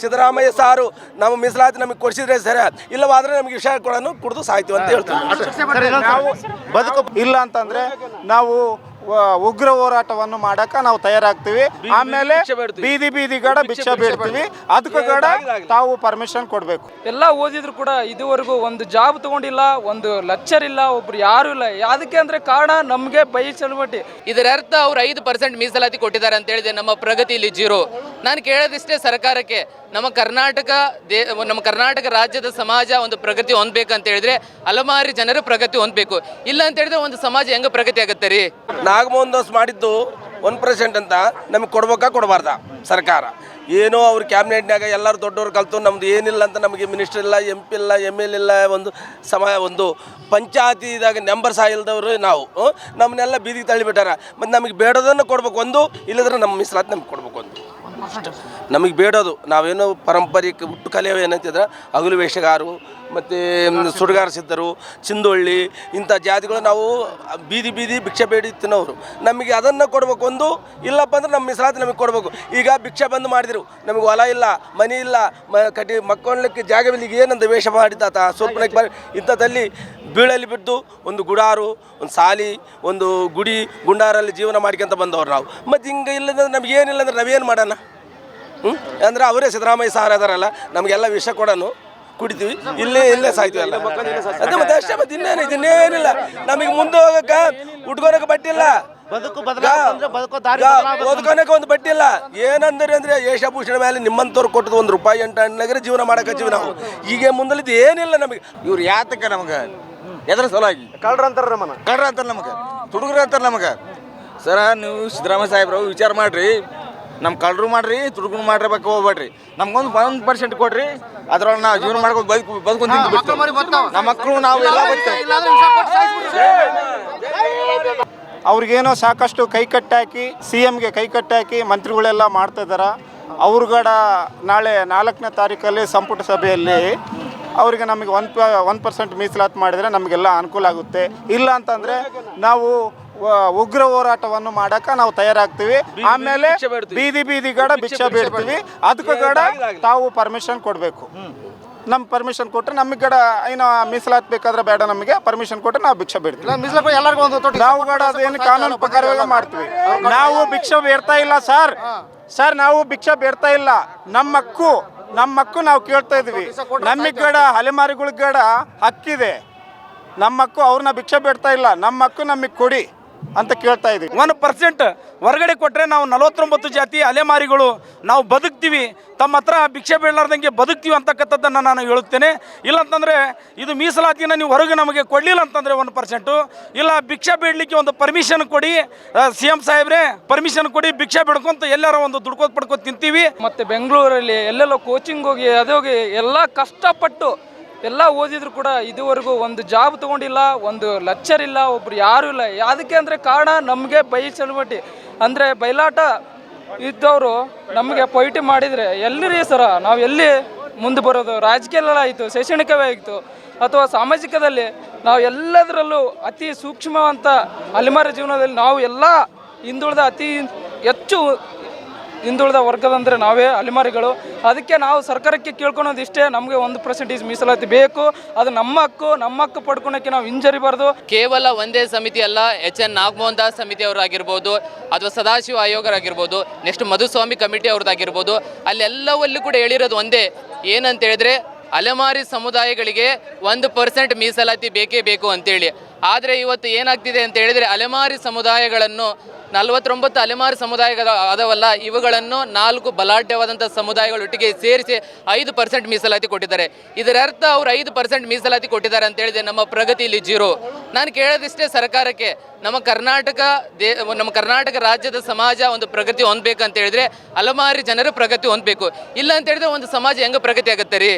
ಸಿದ್ದರಾಮಯ್ಯ ಸಾರು ನಮ್ಮ ಮೀಸಲಾತಿ ನಮಗೆ ಕೊಡಿಸಿದ್ರೆ ಸರಿ, ಇಲ್ಲವಾದ್ರೆ ನಮಗೆ ವಿಷಯ ಕೊಡೋನು ಕುಡಿದು ಸಾಯ್ತೀವಿ ಅಂತ ಹೇಳ್ತೀವಿ. ನಾವು ಬದುಕು ಇಲ್ಲ ಅಂತಂದ್ರೆ ನಾವು ಉಗ್ರ ಹೋರಾಟವನ್ನು ಮಾಡಕ ನಾವು ತಯಾರಾಗ್ತೀವಿ. ಆಮೇಲೆ ಬೀದಿ ಬೀದಿ ಗಡ ಭಿಕ್ಷೆ ಬೀಳ್ತೀವಿ ಅದಕ್ಕೂ ಕೂಡ ತಾವು ಪರ್ಮಿಷನ್ ಕೊಡಬೇಕು. ಎಲ್ಲ ಓದಿದ್ರು ಕೂಡ ಇದುವರೆಗೂ ಒಂದು ಜಾಬ್ ತಗೊಂಡಿಲ್ಲ ಒಂದು ಲೆಕ್ಚರ್ ಇಲ್ಲ ಒಬ್ರು ಯಾರು ಇಲ್ಲ. ಯಾದಕ್ಕೆ ಅಂದ್ರೆ ಕಾರಣ ನಮಗೆ ಬೈ ಚಳವಟಿ ಇದರ ಅರ್ಥ ಅವ್ರು ಐದು ಪರ್ಸೆಂಟ್ ಮೀಸಲಾತಿ ಕೊಟ್ಟಿದ್ದಾರೆ ಅಂತ ಹೇಳಿದೆ. ನಮ್ಮ ಪ್ರಗತಿ ಇಲ್ಲಿ ಜೀರೋ. ನಾನು ಕೇಳೋದಿಷ್ಟೇ ಸರ್ಕಾರಕ್ಕೆ ನಮ್ಮ ಕರ್ನಾಟಕ ದೇ ನಮ್ಮ ಕರ್ನಾಟಕ ರಾಜ್ಯದ ಸಮಾಜ ಒಂದು ಪ್ರಗತಿ ಹೊಂದ್ಬೇಕಂತ ಹೇಳಿದ್ರೆ ಹಲವಾರು ಜನರು ಪ್ರಗತಿ ಹೊಂದಬೇಕು. ಇಲ್ಲ ಅಂತ ಹೇಳಿದ್ರೆ ಒಂದು ಸಮಾಜ ಹೆಂಗ ಪ್ರಗತಿ ಆಗುತ್ತೆ ರೀ? ನಾಗಮೋಹನ್ ದಾಸ್ ಮಾಡಿದ್ದು ಒನ್ ಪರ್ಸೆಂಟ್ ಅಂತ ನಮಗೆ ಕೊಡ್ಬೇಕಾ ಕೊಡಬಾರ್ದ? ಸರ್ಕಾರ. ಏನೋ ಅವ್ರ ಕ್ಯಾಬಿನೆಟ್ನಾಗ ಎಲ್ಲರೂ ದೊಡ್ಡವ್ರು ಕಲ್ತು ನಮ್ದು ಏನಿಲ್ಲ ಅಂತ ನಮಗೆ ಮಿನಿಸ್ಟರ್ ಇಲ್ಲ ಎಂ ಪಿ ಇಲ್ಲ ಎಂ ಎಲ್ ಇಲ್ಲ, ಒಂದು ಸಮ, ಒಂದು ಪಂಚಾಯತಿದಾಗ ನೆಂಬರ್ ಸಹ ಇಲ್ದವರು ನಾವು? ನಮ್ಮನ್ನೆಲ್ಲ ಬೀದಿಗೆ ತಳ್ಳಿಬಿಟ್ಟಾರ. ಮತ್ತು ನಮಗೆ ಬೇಡೋದನ್ನು ಕೊಡ್ಬೇಕು ಒಂದು, ಇಲ್ಲದ್ರೆ ನಮ್ಮ ಮೀಸಲಾತಿ ನಮ್ಗೆ ಕೊಡ್ಬೇಕು ಒಂದು. ನಮಗೆ ಬೇಡೋದು. ನಾವೇನು ಪಾರಂಪರಿಕ ಹುಟ್ಟು ಕಲೆ ಏನಂತಿದ್ರೆ ಹಗಲು ವೇಷಗಾರು, ಮತ್ತು ಸುಡುಗಾರ ಸಿದ್ಧರು ಚಿಂದೊಳ್ಳಿ, ಇಂಥ ಜಾತಿಗಳು ನಾವು ಬೀದಿ ಬೀದಿ ಭಿಕ್ಷೆ ಬೇಡಿ ತಿನ್ನೋರು. ನಮಗೆ ಅದನ್ನು ಕೊಡಬೇಕು ಒಂದು, ಇಲ್ಲಪ್ಪ ಅಂದ್ರೆ ನಮ್ಮ ಮೀಸಲಾತಿ ನಮಗೆ ಕೊಡಬೇಕು. ಈಗ ಭಿಕ್ಷೆ ಬಂದು ಮಾಡಿದ್ರು. ನಮಗೆ ಹೊಲ ಇಲ್ಲ, ಮನೆ ಇಲ್ಲ, ಮ ಕಟಿ ಮಕ್ಕೊಳ್ಳಿಕ್ಕೆ ಜಾಗವಿಲ್ಲ. ಈಗ ಏನಂತ ವೇಷ ಮಾಡಿದ್ದಾತ ಸ್ವಲ್ಪ ಇಂಥದ್ದಲ್ಲಿ ಬೀಳಲ್ಲಿ ಬಿದ್ದು ಒಂದು ಗುಡಾರು ಒಂದು ಸಾಲಿ ಒಂದು ಗುಡಿ ಗುಂಡಾರಲ್ಲಿ ಜೀವನ ಮಾಡ್ಕೊಂತ ಬಂದವ್ರು ನಾವು. ಮತ್ತು ಹಿಂಗೆ ಇಲ್ಲದಂದ್ರೆ ನಮ್ಗೆ ಏನಿಲ್ಲ ಅಂದ್ರೆ ನಾವೇನು ಮಾಡೋಣ? ಹ್ಞೂ ಅಂದ್ರೆ ಅವರೇ ಸಿದ್ದರಾಮಯ್ಯ ಸಾರ್ ಅದಾರಲ್ಲ ನಮಗೆಲ್ಲ ವಿಷ ಕೊಡೋನು ಕುಡಿತೀವಿ. ಇಲ್ಲೇ ಇಲ್ಲೇ ಸಾಯ್ತೀವಲ್ಲ ಅದೇ ಮತ್ತೆ ಅಷ್ಟೇ ಮತ್ತೆ ಇನ್ನೇನು ಇನ್ನೇನಿಲ್ಲ. ನಮಗೆ ಮುಂದೆ ಹೋಗಕ್ಕೆ ಉಟ್ಕೊಳಕ್ಕೆ ಬಟ್ಟಿಲ್ಲ ಓದ್ಕೊಳಕ್ಕೆ ಒಂದು ಬಟ್ಟಿಲ್ಲ ಏನಂದ್ರೆ ಅಂದ್ರೆ ಯೇಷಭೂಷಣ ಮೇಲೆ ನಿಮ್ಮಂತವ್ರು ಕೊಟ್ಟದ ಒಂದು ರೂಪಾಯಿ ಎಂಟು ಹಣ್ಣಾಗ್ರೆ ಜೀವನ ಮಾಡಕ್ಕೆ ಹಚ್ಚಿವಿ ನಾವು ಈಗ ಮುಂದಲಿದ್ದು ಏನಿಲ್ಲ ನಮಗೆ. ಇವ್ರು ಯಾತಕ್ಕೆ ನಮಗೆ? ಎದ್ರ ಸಲುವಾಗಿ ಕಳ್ರ ಅಂತಾರ ನಮ್ಮನ್ನ. ಕಳ್ರ ಅಂತಾರೆ ನಮಗೆ. ತುಡುಗ್ರ ಅಂತಾರೆ ನಮಗೆ. ಸರ ನೀವು ಸಿದ್ದರಾಮಯ್ಯ ಸಾಹೇಬ್ರು ವಿಚಾರ ಮಾಡ್ರಿ. ನಮ್ಮ ಕಳ್ರು ಮಾಡ್ರಿ ತುಡುಗ್ರು ಮಾಡ್ರಿ ಬಗ್ಗೆ ಹೋಗ್ಬೇಡ್ರಿ. ನಮ್ಗೊಂದು ಒಂದು ಪರ್ಸೆಂಟ್ ಕೊಡ್ರಿ. ಅದ್ರೊಳಗೆ ನಾವು ಜೀವನ ಮಾಡ್ಕೊಂಡು ಬದುಕು ಬದುಕೊಂಡು ನಮ್ಮ ಮಕ್ಕಳು ನಾವು ಎಲ್ಲ ಬರ್ತೇವೆ. ಅವ್ರಿಗೇನೋ ಸಾಕಷ್ಟು ಕೈ ಕಟ್ಟಾಕಿ ಸಿ ಎಮ್ಗೆ ಕೈ ಕಟ್ಟಾಕಿ ಮಂತ್ರಿಗಳೆಲ್ಲ ಮಾಡ್ತಾ ಇದ್ದಾರೆ ಅವ್ರಗಡ ನಾಳೆ ನಾಲ್ಕನೇ ತಾರೀಕಲ್ಲಿ ಸಂಪುಟ ಸಭೆಯಲ್ಲಿ ಅವರಿಗೆ ನಮಗೆ ಒನ್ ಪ ಒನ್ ಪರ್ಸೆಂಟ್ ಮೀಸಲಾತಿ ಮಾಡಿದರೆ ನಮಗೆಲ್ಲ ಅನುಕೂಲ ಆಗುತ್ತೆ. ಇಲ್ಲ ಅಂತಂದರೆ ನಾವು ವ- ಉಗ್ರ ಹೋರಾಟವನ್ನು ಮಾಡಕ ನಾವು ತಯಾರಾಗ್ತೀವಿ. ಆಮೇಲೆ ಬೀದಿ ಬೀದಿ ಗಡ ಭಿಕ್ಷೆ ಬೇಡ್ತೀವಿ. ಅದಕ್ಕೂ ಗಡ ತಾವು ಪರ್ಮಿಷನ್ ಕೊಡಬೇಕು. ನಮ್ಮ ಪರ್ಮಿಷನ್ ಕೊಟ್ಟರೆ ನಮಗೆ ಗಡ ಏನೋ ಮೀಸಲಾತಿ ಬೇಕಾದ್ರೆ ಬೇಡ ನಮಗೆ ಪರ್ಮಿಷನ್ ಕೊಟ್ಟರೆ ನಾವು ಭಿಕ್ಷೆ ಬೇಡ್ತೀವಿ. ನಾವು ಗಡ ಅದೇನು ಕಾನೂನು ಪ್ರಕಾರವಾಗಿ ಮಾಡ್ತೀವಿ. ನಾವು ಭಿಕ್ಷೆ ಬೇಡ್ತಾ ಇಲ್ಲ ಸರ್. ಸರ್ ನಾವು ಭಿಕ್ಷೆ ಬೇಡ್ತಾ ಇಲ್ಲ. ನಮ್ಮ ಹಕ್ಕು ನಮ್ಮ ಮಕ್ಕಳು ನಾವು ಕೇಳ್ತಾ ಇದ್ವಿ. ನಮಗೆ ಗಡ ಅಲೆಮಾರಿಗಳ ಗಡ ಹಕ್ಕಿದೆ. ನಮ್ಮ ಮಕ್ಕಳು ಅವ್ರನ್ನ ಭಿಕ್ಷೆ ಬೇಡ್ತಾ ಇಲ್ಲ. ನಮ್ಮ ಮಕ್ಕಳು ನಮಗೆ ಕೊಡಿ. ಅಂತ ಕೇಳ್ತಾ ಇದ್ದೀವಿ. ಒನ್ ಪರ್ಸೆಂಟ್ ಹೊರಗಡೆ ಕೊಟ್ಟರೆ ನಾವು ನಲವತ್ತೊಂಬತ್ತು ಜಾತಿ ಅಲೆಮಾರಿಗಳು ನಾವು ಬದುಕ್ತೀವಿ. ತಮ್ಮ ಹತ್ರ ಭಿಕ್ಷೆ ಬೀಳಲಾರ್ದಂಗೆ ಬದುಕ್ತೀವಿ ಅಂತಕ್ಕಂಥದ್ದನ್ನು ನಾನು ಹೇಳುತ್ತೇನೆ. ಇಲ್ಲಂತಂದರೆ ಇದು ಮೀಸಲಾತಿನ ನೀವು ಹೊರಗೆ ನಮಗೆ ಕೊಡಲಿಲ್ಲ ಅಂತಂದರೆ ಒಂದು ಪರ್ಸೆಂಟು ಇಲ್ಲ ಭಿಕ್ಷೆ ಬೇಡಲಿಕ್ಕೆ ಒಂದು ಪರ್ಮಿಷನ್ ಕೊಡಿ. ಸಿ ಎಂ ಸಾಹೇಬ್ರೆ ಪರ್ಮಿಷನ್ ಕೊಡಿ ಭಿಕ್ಷೆ ಬಿಡ್ಕೊಂತ ಎಲ್ಲರ ಒಂದು ದುಡ್ಕೋತ್ ಪಡ್ಕೋತ ತಿಂತೀವಿ. ಮತ್ತೆ ಬೆಂಗಳೂರಲ್ಲಿ ಎಲ್ಲೆಲ್ಲೋ ಕೋಚಿಂಗ್ ಹೋಗಿ ಅದೇ ಹೋಗಿ ಎಲ್ಲ ಕಷ್ಟಪಟ್ಟು ಎಲ್ಲ ಓದಿದ್ರು ಕೂಡ ಇದುವರೆಗೂ ಒಂದು ಜಾಬ್ ತಗೊಂಡಿಲ್ಲ, ಒಂದು ಲೆಕ್ಚರ್ ಇಲ್ಲ, ಒಬ್ರು ಯಾರು ಇಲ್ಲ. ಯಾದಕ್ಕೆ ಅಂದರೆ ಕಾರಣ ನಮಗೆ ಬೈ ಚಳವಟಿ ಅಂದರೆ ಬಯಲಾಟ ಇದ್ದವರು ನಮಗೆ ಪೈಟಿ ಮಾಡಿದರೆ ಎಲ್ಲಿರಿ ಸರ? ನಾವು ಎಲ್ಲಿ ಮುಂದೆ ಬರೋದು? ರಾಜಕೀಯದಲ್ಲ ಆಯಿತು, ಶೈಕ್ಷಣಿಕವೇ ಆಯಿತು, ಅಥವಾ ಸಾಮಾಜಿಕದಲ್ಲಿ ನಾವು ಎಲ್ಲದರಲ್ಲೂ ಅತಿ ಸೂಕ್ಷ್ಮವಂತ ಅಲೆಮಾರಿ ಜೀವನದಲ್ಲಿ ನಾವು ಎಲ್ಲ ಹಿಂದುಳಿದ ಅತಿ ಹೆಚ್ಚು ಹಿಂದುಳಿದ ವರ್ಗದಂದರೆ ನಾವೇ ಅಲೆಮಾರಿಗಳು. ಅದಕ್ಕೆ ನಾವು ಸರ್ಕಾರಕ್ಕೆ ಕೇಳ್ಕೊಳೋದು ಇಷ್ಟೇ, ನಮಗೆ ಒಂದು ಪರ್ಸೆಂಟೇಜ್ ಮೀಸಲಾತಿ ಬೇಕು. ಅದು ನಮ್ಮ ಹಕ್ಕು ನಮ್ಮ ಹಕ್ಕು ಪಡ್ಕೊಳಕ್ಕೆ ನಾವು ಹಿಂಜರಿಬಾರ್ದು. ಕೇವಲ ಒಂದೇ ಸಮಿತಿ ಅಲ್ಲ, ಎಚ್ ಎನ್ ನಾಗಮೋಹನ್ ದಾಸ್ ಸಮಿತಿ ಅವರಾಗಿರ್ಬೋದು, ಅಥವಾ ಸದಾಶಿವ ಆಯೋಗರಾಗಿರ್ಬೋದು, ನೆಕ್ಸ್ಟ್ ಮಧುಸ್ವಾಮಿ ಕಮಿಟಿ ಅವ್ರದ್ದಾಗಿರ್ಬೋದು, ಅಲ್ಲೆಲ್ಲವಲ್ಲೂ ಕೂಡ ಹೇಳಿರೋದು ಒಂದೇ. ಏನಂತ ಹೇಳಿದ್ರೆ, ಅಲೆಮಾರಿ ಸಮುದಾಯಗಳಿಗೆ ಒಂದು ಪರ್ಸೆಂಟ್ ಮೀಸಲಾತಿ ಬೇಕೇ ಬೇಕು ಅಂತೇಳಿ. ಆದರೆ ಇವತ್ತು ಏನಾಗ್ತಿದೆ ಅಂತ ಹೇಳಿದರೆ ಅಲೆಮಾರಿ ಸಮುದಾಯಗಳನ್ನು, ನಲವತ್ತೊಂಬತ್ತು ಅಲೆಮಾರಿ ಸಮುದಾಯಗಳ ಅದವಲ್ಲ, ಇವುಗಳನ್ನು ನಾಲ್ಕು ಬಲಾಢ್ಯವಾದಂಥ ಸಮುದಾಯಗಳೊಟ್ಟಿಗೆ ಸೇರಿಸಿ ಐದು ಪರ್ಸೆಂಟ್ ಮೀಸಲಾತಿ ಕೊಟ್ಟಿದ್ದಾರೆ. ಇದರ ಅರ್ಥ ಅವರು ಐದು ಪರ್ಸೆಂಟ್ ಮೀಸಲಾತಿ ಕೊಟ್ಟಿದ್ದಾರೆ ಅಂತ ಹೇಳಿದೆ ನಮ್ಮ ಪ್ರಗತಿಯಲ್ಲಿ ಜೀರೋ. ನಾನು ಕೇಳೋದಿಷ್ಟೇ ಸರ್ಕಾರಕ್ಕೆ, ನಮ್ಮ ಕರ್ನಾಟಕ ದೇ, ನಮ್ಮ ಕರ್ನಾಟಕ ರಾಜ್ಯದ ಸಮಾಜ ಒಂದು ಪ್ರಗತಿ ಹೊಂದಬೇಕಂತ ಹೇಳಿದ್ರೆ ಅಲೆಮಾರಿ ಜನರು ಪ್ರಗತಿ ಹೊಂದಬೇಕು. ಇಲ್ಲ ಅಂತ ಹೇಳಿದ್ರೆ ಒಂದು ಸಮಾಜ ಹೆಂಗೆ ಪ್ರಗತಿ ಆಗುತ್ತೆ ರೀ?